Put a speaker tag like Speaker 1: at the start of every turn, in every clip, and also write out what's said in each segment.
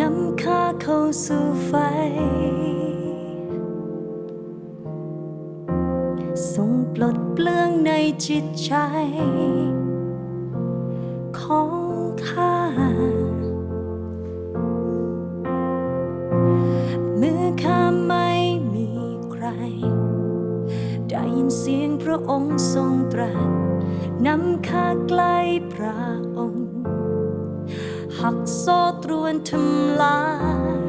Speaker 1: นำข้าเข้าสู่ไฟ ทรงปลดเปลื้องในจิตใจ ของข้า เมื่อข้าไม่มีใคร ได้ยินเสียงพระองค์ทรงตรัสนำข้าใกล้พระองค์ หักโซ่ตรวนทำลาย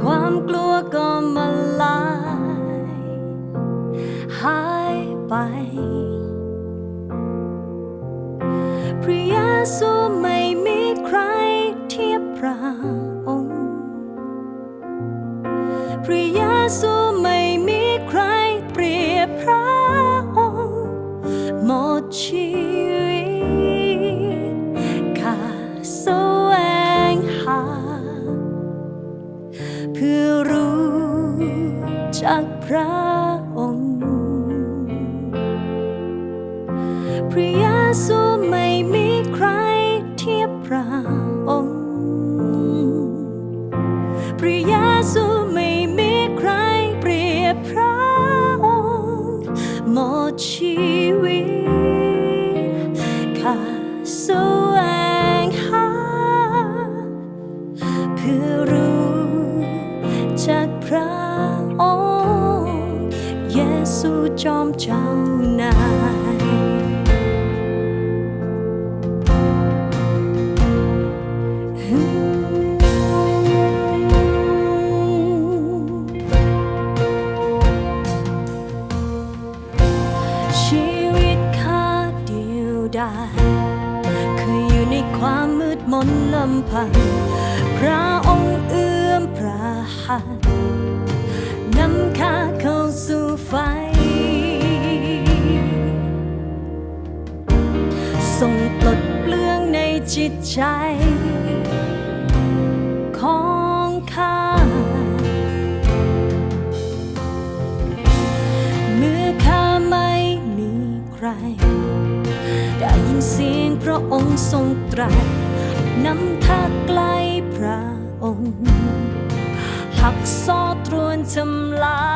Speaker 1: ความกลัวก็มาลาย หายไป พระเยซูไม่ พระเยซูไม่มีใครเทียบพระองค์พระเยซูไม่มีใครเปรียบพระองค์หมดชี ระหัตถ์นำข้าเข้าสู่ไฟทรงปลดเปลื้องในจิตใจ ของข้าเมื่อข้าไม่มีใคร ได้ยินเสียงพระองค์ทรงตรัสนำข้าใกล้พระ ทำลาย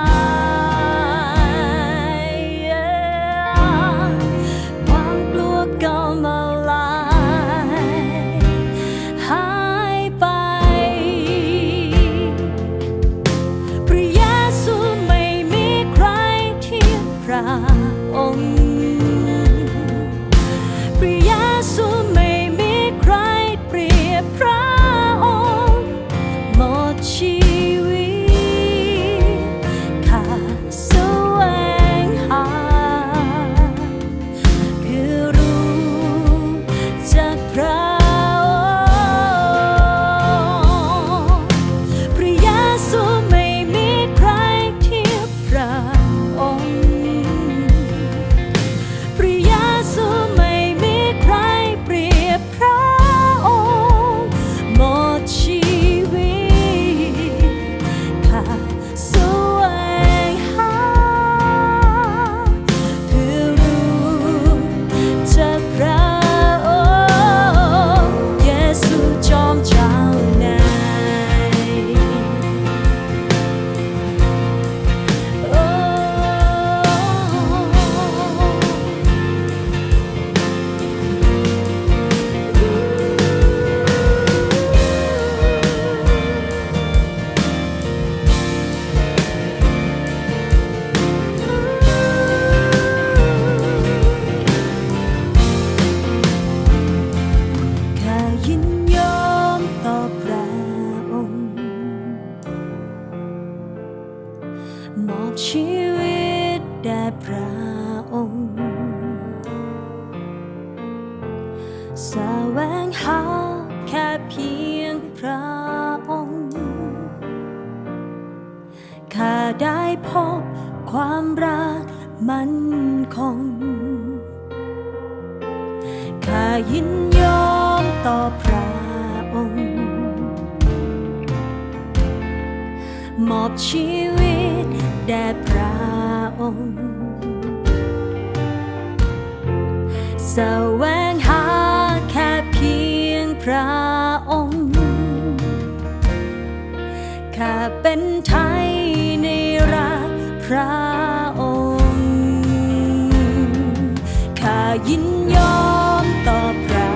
Speaker 1: สแสวงหาแค่เพียงพระองค์ข้าได้พบความรักมันคงข้ายินยอมต่อพระองค์ มอบชีวิตแด่พระองค์แสวง พระองค์ข้าเป็นไทยในรักพระองค์ข้ายินยอมต่อพระ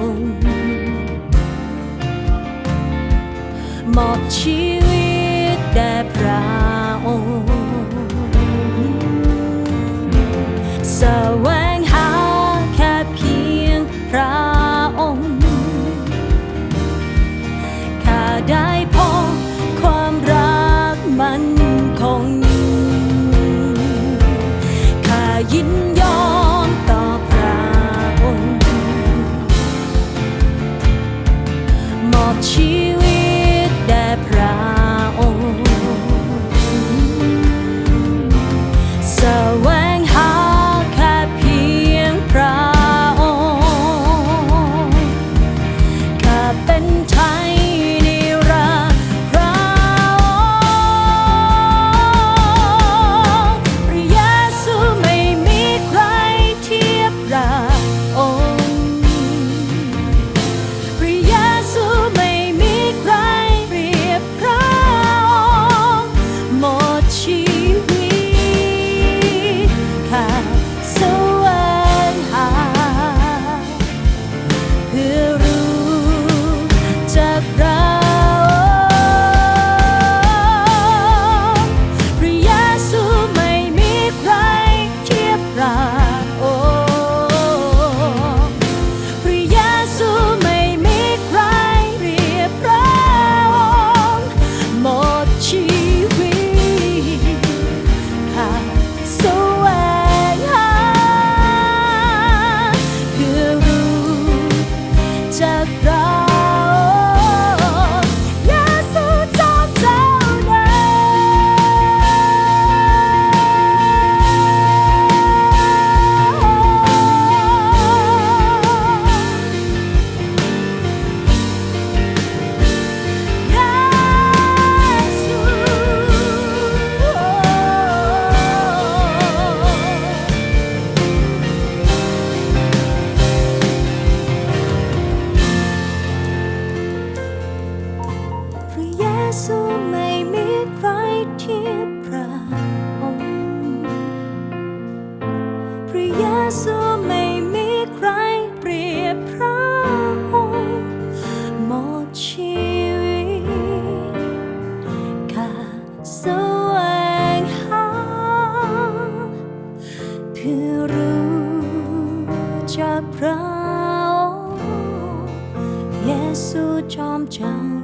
Speaker 1: องค์มอบชีวิตแด่พระ ซูไม่มีใครเปรียพระองค์หมดชีวิตกาสวงหาเพื่อรู้จากพระองค์เยซูจอมจัง